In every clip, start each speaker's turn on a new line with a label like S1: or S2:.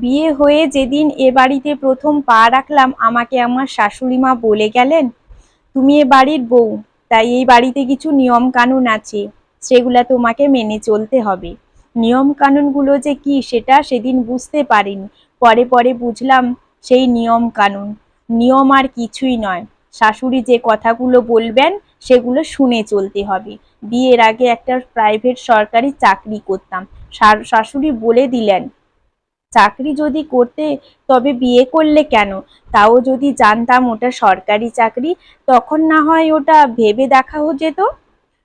S1: বিয়ে হয়ে যেদিন এ বাড়িতে প্রথম পা রাখলাম, আমাকে আমার শাশুড়ি মা বলে গেলেন, তুমি এ বাড়ির বউ, তাই এই বাড়িতে কিছু নিয়ম কানুন আছে, সেগুলা তোমাকে মেনে চলতে হবে। নিয়ম কানুনগুলো যে কি সেটা সেদিন বুঝতে পারিনি। পরে পরে বুঝলাম সেই নিয়ম কানুন নিয়ম আর কিছুই নয়। শাশুড়ি যে কথাগুলো বলবেন, সেগুলো শুনে চলতে হবে। বিয়ের আগে একটা প্রাইভেট সরকারি চাকরি করতাম। শাশুড়ি বলে দিলেন চাকরি যদি করতে, তবে বিয়ে করলে কেন? তাও যদি জানতাম ওটা সরকারি চাকরি, তখন না হয় ওটা ভেবে দেখাও যেত।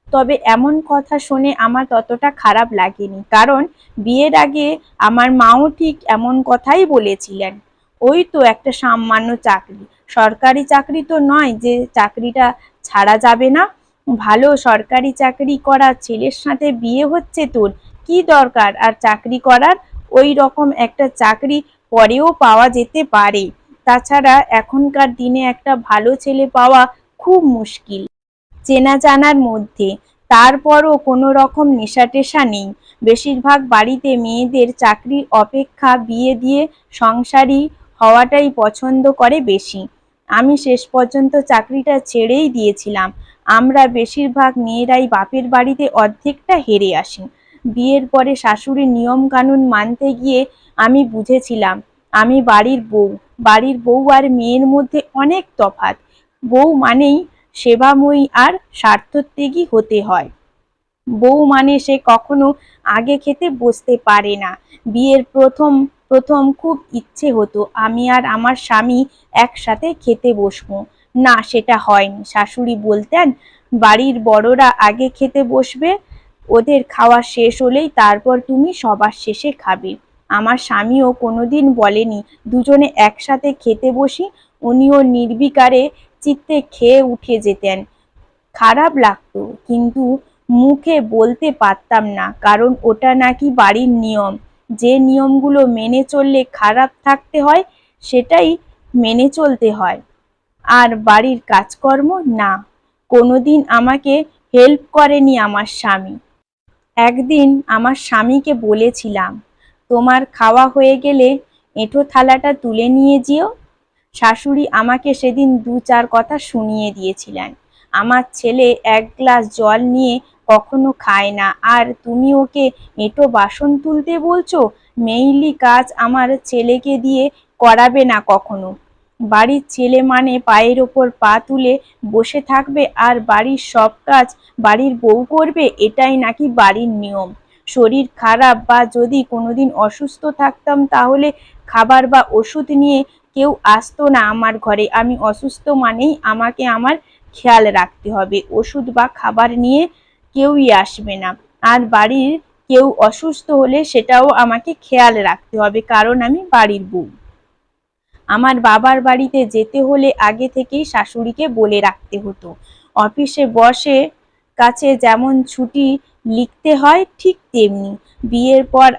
S1: তবে এমন কথা শুনে আমার ততটা খারাপ লাগেনি, কারণ বিয়ের আগে আমার মাও ঠিক এমন কথাই বলেছিলেন। ওই তো একটা সামান্য চাকরি। সরকারি চাকরি তো নয় যে চাকরিটা ছাড়া যাবে না। ভালো সরকারি চাকরি করা ছেলের সাথে বিয়ে হচ্ছে তোর, কি দরকার? আর চাকরি করার ওই রকম একটা চাকরি পরেও পাওয়া যেতে পারে। তাছাড়া এখনকার দিনে একটা ভালো ছেলে পাওয়া খুব মুশকিল। চেনা জানার মধ্যে, তারপরও কোনো রকম নেশা টেশা নেই। বেশিরভাগ বাড়িতে মেয়েদের চাকরির অপেক্ষা বিয়ে দিয়ে সংসারী হওয়াটাই পছন্দ করে বেশি। আমি শেষ পর্যন্ত চাকরিটা ছেড়েই দিয়েছিলাম। আমরা বেশিরভাগ মেয়েরাই বাপের বাড়িতে অর্ধেকটা হেরে আসি। বিয়ের পরে শাশুড়ির নিয়ম কানুন মানতে গিয়ে আমি বুঝেছিলাম, আমি বাড়ির বউ। বাড়ির বউ আর মেয়ের মধ্যে অনেক তফাৎ। বউ মানেই সেবাময়ী আর স্বার্থত্যাগী হতে হয়। বউ মানে সে কখনো আগে খেতে বসতে পারে না। বিয়ের প্রথম প্রথম খুব ইচ্ছে হতো আমি আর আমার স্বামী একসাথে খেতে বসবো। না, সেটা হয়নি। শাশুড়ি বলতেন, বাড়ির বড়রা আগে খেতে বসবে ওদের খাওয়া শেষ হলেই তারপর তুমি সবার শেষে খাবে। আমার স্বামীও কোনোদিন বলেনি, দুজনে একসাথে খেতে বসি, উনিও নির্বিকারে চিত্তে খেয়ে উঠে যেতেন। খারাপ লাগতো, কিন্তু মুখে বলতে পারতাম না, কারণ ওটা নাকি বাড়ির নিয়ম। যে নিয়মগুলো মেনে চললে খারাপ থাকতে হয়, সেটাই মেনে চলতে হয়। আর বাড়ির কাজকর্ম না। কোনোদিন আমাকে হেল্প করেনি আমার স্বামী। একদিন আমার স্বামীকে বলেছিলাম, তোমার খাওয়া হয়ে গেলে এঁঠো থালাটা তুলে নিয়ে যেও। শাশুড়ি আমাকে সেদিন দু চার কথা শুনিয়ে দিয়েছিলেন। আমার ছেলে এক গ্লাস জল নিয়ে কখনো খায় না। আর তুমি ওকে এঁটো বাসন তুলতে বলছো? মেইলি কাজ আমার ছেলেকে দিয়ে করাবে না কখনো। বাড়ির ছেলে মানে পায়ের ওপর পা তুলে বসে থাকবে আর বাড়ির সব কাজ বাড়ির বউ করবে, এটাই নাকি বাড়ির নিয়ম। শরীর খারাপ বা যদি কোনোদিন অসুস্থ থাকতাম তাহলে খাবার বা ওষুধ নিয়ে কেউ আসতো না আমার ঘরে। আমি অসুস্থ মানেই আমাকে আমার খেয়াল রাখতে হবে। ওষুধ বা খাবার নিয়ে কেউই আসবে না। আর বাড়ির কেউ অসুস্থ হলে সেটাও আমাকে খেয়াল রাখতে হবে, কারণ আমি বাড়ির বউ। আমার বাবার বাড়িতে যেতে হলে আগে থেকেই শাশুড়িকে বলে রাখতে হতো। অফিসে বসে কাছে যেমন ছুটি লিখতে হয়, ঠিক তেমনি। বিয়ের পর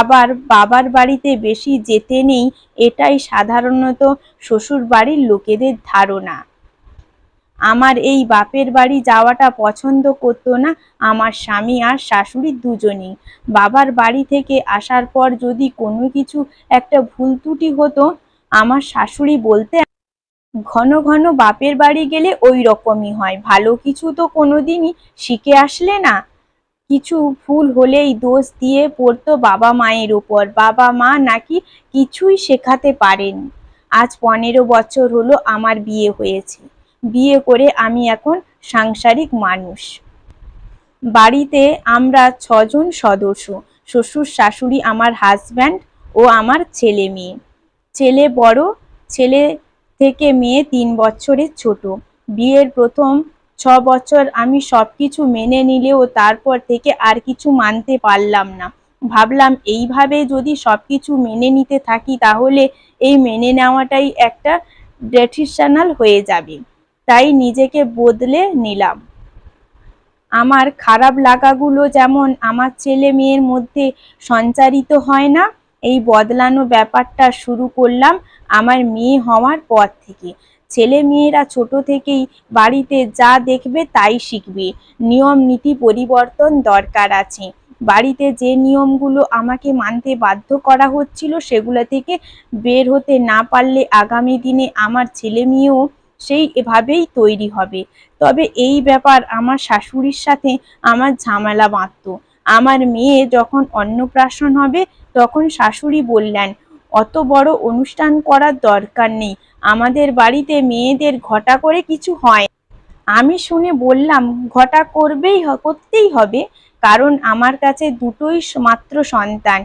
S1: আবার বাবার বাড়িতে বেশি যেতে নেই, এটাই সাধারণত শ্বশুর বাড়ির লোকেদের ধারণা। আমার এই বাপের বাড়ি যাওয়াটা পছন্দ করতো না, আমার স্বামী আর শাশুড়ি দুজনেই। বাবার বাড়ি থেকে আসার পর যদি কোনো কিছু একটা ভুল ত্রুটি হতো আমার শাশুড়ি বলতে ঘন ঘন বাপের বাড়ি গেলে ওই রকমই হয়। ভালো কিছু তো কোনোদিনই শিখে আসলে না। কিছু ভুল হলেই দোষ দিয়ে পড়তো বাবা মায়ের উপর। বাবা মা নাকি কিছুই শেখাতে পারেনি। আজ পনেরো বছর হলো আমার বিয়ে হয়েছে। বিয়ে করে আমি এখন সাংসারিক মানুষ। বাড়িতে আমরা ছজন সদস্য। শ্বশুর, শাশুড়ি, আমার হাজব্যান্ড ও আমার ছেলে মেয়ে। ছেলে বড়, ছেলে থেকে মেয়ে তিন বছরের ছোট। বিয়ের প্রথম ছ বছর আমি সব কিছু মেনে নিলেও তারপর থেকে আর কিছু মানতে পারলাম না। ভাবলাম এইভাবে যদি সব কিছু মেনে নিতে থাকি তাহলে এই মেনে নেওয়াটাই একটা ডেটিশনাল হয়ে যাবে। তাই নিজেকে বদলে নিলাম। আমার খারাপ লাগাগুলো যেমন আমার ছেলে মেয়ের মধ্যে সঞ্চারিত হয় না এই বদলানো ব্যাপারটা শুরু করলাম আমার মেয়ে হওয়ার পর থেকে। ছেলে মেয়েরা ছোট থেকেই বাড়িতে যা দেখবে তাই শিখবে। নিয়ম, নীতি, পরিবর্তন দরকার আছে। বাড়িতে যে নিয়মগুলো আমাকে মানতে বাধ্য করা হচ্ছিল সেগুলো থেকে বের হতে না পারলে আগামী দিনে আমার ছেলে মেয়েও সেই এভাবেই তৈরি হবে। তবে এই ব্যাপার আমার শাশুড়ির সাথে আমার ঝামেলা বাঁধত। আমার মেয়ে যখন অন্নপ্রাশন হবে, তখন শাশুড়ি বললেন, অত বড় অনুষ্ঠান করার দরকার নেই। আমাদের বাড়িতে মেয়েদের ঘটা করে কিছু হয় আমি শুনে বললাম, ঘটা করবেই করতেই হবে। কারণ আমার কাছে দুটোই মাত্র সন্তান।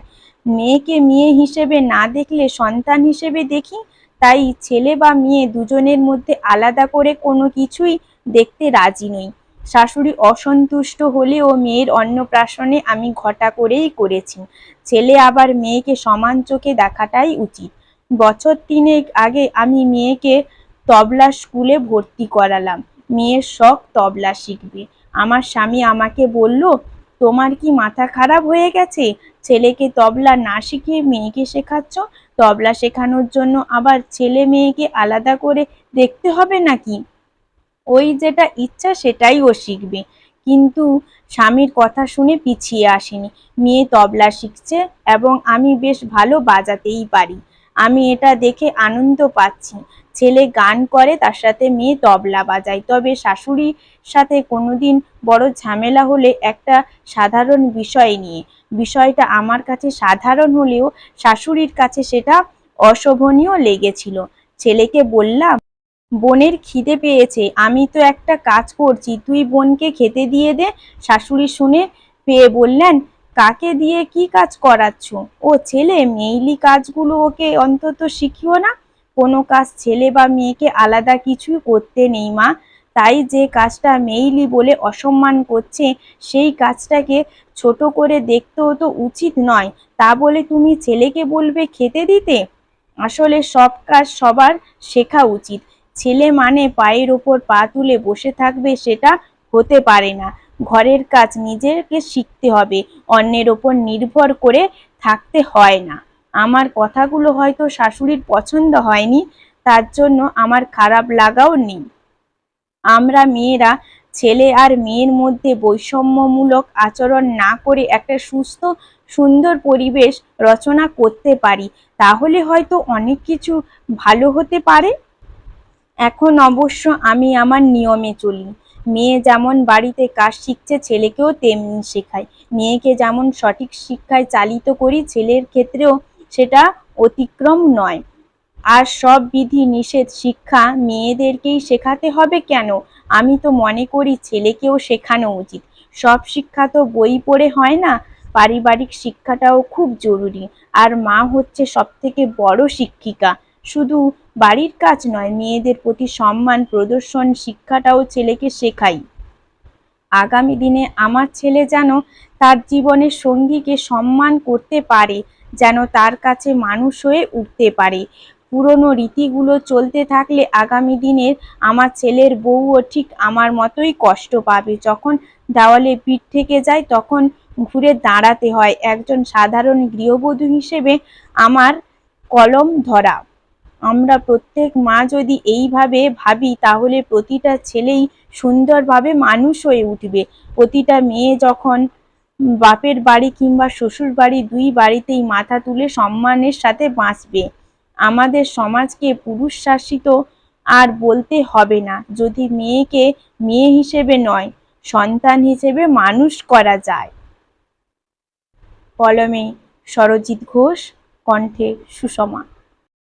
S1: মেয়েকে মেয়ে হিসেবে না দেখলে সন্তান হিসেবে দেখি। তাই ছেলে বা মেয়ে দুজনের মধ্যে আলাদা করে কোনো কিছুই দেখতে রাজি নই। শাশুড়ি অসন্তুষ্ট হলেও মেয়ের অন্নপ্রাশনে আমি ঘটা করেই করেছি। ছেলে আবার মেয়েকে সমান চোখে দেখাটাই উচিত। বছর তিনেক আগে আমি মেয়েকে তবলা স্কুলে ভর্তি করালাম। মেয়ের শখ তবলা শিখবে। আমার স্বামী আমাকে বলল, তোমার কি মাথা খারাপ হয়ে গেছে? ছেলেকে তবলা না শিখিয়ে মেয়েকে শেখাচ্ছ? তবলা শেখানোর জন্য আবার ছেলে মেয়েকে আলাদা করে দেখতে হবে নাকি? ওই যেটা ইচ্ছা সেটাই ও শিখবে। কিন্তু স্বামীর কথা শুনে পিছিয়ে আসেনি। মেয়ে তবলা শিখছে এবং আমি বেশ ভালো বাজাতেই পারি। আমি এটা দেখে আনন্দ পাচ্ছি। ছেলে গান করে, তার সাথে মেয়ে তবলা বাজায়। তবে শাশুড়ির সাথে কোনোদিন বড় ঝামেলা হলে একটা সাধারণ বিষয় নিয়ে। বিষয়টা আমার কাছে সাধারণ হলেও শাশুড়ির কাছে সেটা অশোভনীয় লেগেছিল। ছেলেকে বললাম বোনের খিদে পেয়েছে, আমি তো একটা কাজ করছি, তুই বোনকে খেতে দিয়ে দে, শাশুড়ি শুনে পেয়ে বললেন, কাকে দিয়ে কি কাজ করাচ্ছ? ও ছেলে, মেইলি কাজগুলো ওকে অন্তত শিখিও না, কোনো কাজ ছেলে বা মেয়েকে আলাদা কিছুই করতে নেই মা, তাই যে কাজটা মেইলি বলে অসম্মান করছে, সেই কাজটাকে ছোট করে দেখতেও তো উচিত নয়, তা বলে তুমি ছেলেকে বলবে খেতে দিতে? আসলে সব কাজ সবার শেখা উচিত। ছেলে মানে পায়ের ওপর পা তুলে বসে থাকবে সেটা হতে পারে না। ঘরের কাজ নিজেকে শিখতে হবে, অন্যের ওপর নির্ভর করে থাকতে হয় না। আমার কথাগুলো হয়তো শাশুড়ির পছন্দ হয়নি, তার জন্য আমার খারাপ লাগাও নেই। আমরা মেয়েরা, ছেলে আর মেয়ের মধ্যে বৈষম্যমূলক আচরণ না করে একটা সুস্থ, সুন্দর পরিবেশ রচনা করতে পারি, তাহলে হয়তো অনেক কিছু ভালো হতে পারে। এখন অবশ্য আমি আমার নিয়মে চলি। মেয়ে যেমন বাড়িতে কাজ শিখছে, ছেলেকেও তেমনি শেখাই মেয়েকে যেমন সঠিক শিক্ষায় চালিত করি, ছেলের ক্ষেত্রেও সেটা অতিক্রম নয়। আর সব বিধি নিষেধ শিক্ষা মেয়েদেরকেই শেখাতে হবে কেন? আমি তো মনে করি ছেলেকেও শেখানো উচিত। সব শিক্ষা তো বই পড়ে হয় না? পারিবারিক শিক্ষাটাও খুব জরুরি। আর মা হচ্ছে সব থেকে বড় শিক্ষিকা। শুধু বাড়ির কাজ নয়, মেয়েদের প্রতি সম্মান, প্রদর্শন শিক্ষাটাও ছেলেকে শেখাই। আগামী দিনে আমার ছেলে যেন তার জীবনের সঙ্গীকে সম্মান করতে পারে, যেন তার কাছে মানুষ হয়ে উঠতে পারে। পুরনো রীতিগুলো চলতে থাকলে আগামী দিনের আমার ছেলের বউও ঠিক আমার মতোই কষ্ট পাবে। যখন দেওয়ালে পিঠ থেকে যায়, তখন ঘুরে দাঁড়াতে হয়। একজন সাধারণ গৃহবধূ হিসেবে আমার কলম ধরা। আমরা প্রত্যেক মা যদি এইভাবে ভাবি, তাহলে প্রতিটা ছেলেই সুন্দরভাবে মানুষ হয়ে উঠবে। প্রতিটা মেয়ে যখন বাপের বাড়ি কিংবা শ্বশুর বাড়ি দুই বাড়িতেই মাথা তুলে সম্মানের সাথে বাঁচবে। আমাদের সমাজকে পুরুষ শাসিত আর বলতে হবে না, যদি মেয়েকে মেয়ে হিসেবে নয়, সন্তান হিসেবে মানুষ করা যায়। কলমে সরজিৎ ঘোষ, কণ্ঠে সুষমা।